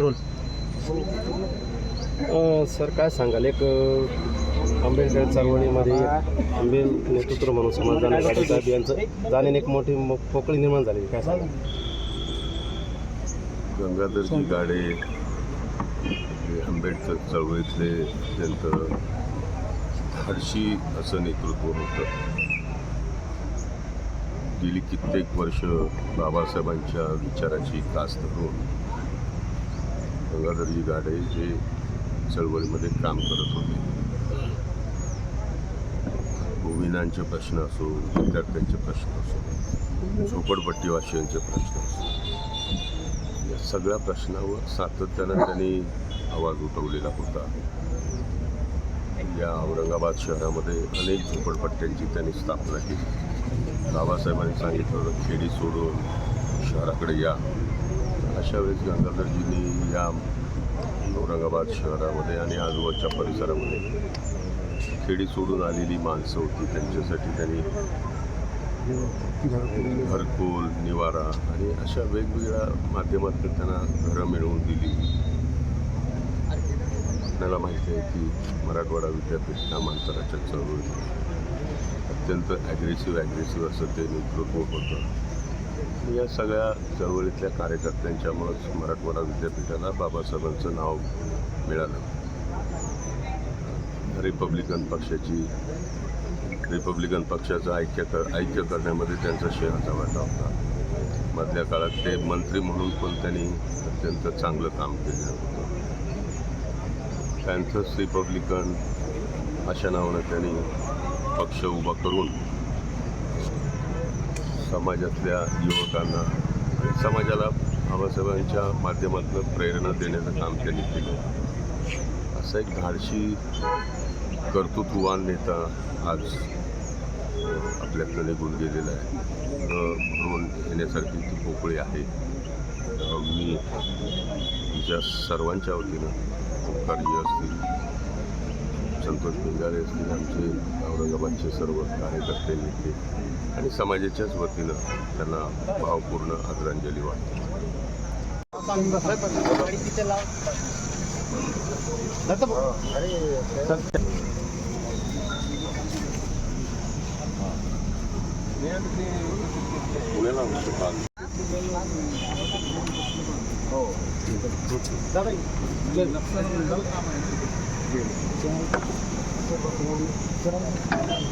Role sir काय सांगाल? एक आंबेडकर चळवळीमध्ये आंबे नेतृत्व म्हणून समाजदान गाडीचं अभियानचं जाण्याने एक मोठी मो- पोकळी निर्माण झाली. काय सांगाल? गंगाधरजी गाडे हे आंबेडकर चळवळीतले अत्यंत धाडशी असं नेतृत्व होतं. गेली कित्येक वर्ष बाबासाहेबांच्या विचाराची कास धरून गंगाधरजी गाडे जे चळवळीमध्ये काम करत होते. भूमिनांचे प्रश्न असो विद्यार्थ्यांचे प्रश्न असो झोपडपट्टीवासियांचे प्रश्न असो या सगळ्या प्रश्नावर सातत्यानं त्यांनी आवाज उठवलेला होता. या औरंगाबाद शहरामध्ये अनेक झोपडपट्ट्यांची त्यांनी स्थापना केली. बाबासाहेबांनी सांगितलं खेडी सोडून शहराकडे या. अशा वेळेस गंगाधरजींनी या औरंगाबाद शहरामध्ये आणि आजूबाजूच्या परिसरामध्ये खेडी सोडून आलेली माणसं होती. त्यांच्यासाठी त्यांनी घरकुल निवारा आणि अशा वेगवेगळ्या माध्यमातून त्यांना घरं मिळवून दिली. आपल्याला माहिती आहे की मराठवाडा विद्यापीठ नामांतराच्या चळवळी अत्यंत ॲग्रेसिव्ह ॲग्रेसिव्ह असं ते नेतृत्व होतं. या सगळ्या चळवळीतल्या कार्यकर्त्यांच्यामुळंच मराठवाडा विद्यापीठाला बाबासाहेबांचं नाव मिळालं. रिपब्लिकन पक्षाची रिपब्लिकन पक्षाचं ऐक्य कर ऐक्य करण्यामध्ये त्यांचा शेअरचा वाटा होता. मधल्या काळात ते मंत्री म्हणून पण त्यांनी अत्यंत चांगलं काम केलं होतं. पॅन्थर्स रिपब्लिकन अशा नावानं त्यांनी पक्ष उभा करून समाजातल्या युवकांना आणि समाजाला बाबासाहेबांच्या माध्यमातून प्रेरणा देण्याचं काम त्यांनी केलं. असा एक धाडशी कर्तृत्ववान नेता आज आपल्याकडे निघून गेलेला आहे. म्हणून येण्यासारखी ती पोकळी आहे. मी तुमच्या सर्वांच्या वतीनं कार्य असतील संतोष पिंगारे असतील आमचे औरंगाबादचे सर्व कार्यकर्ते नेते आणि समाजाच्याच वतीनं त्यांना भावपूर्ण आदरांजली वाटते पुण्याला हो. होतो काल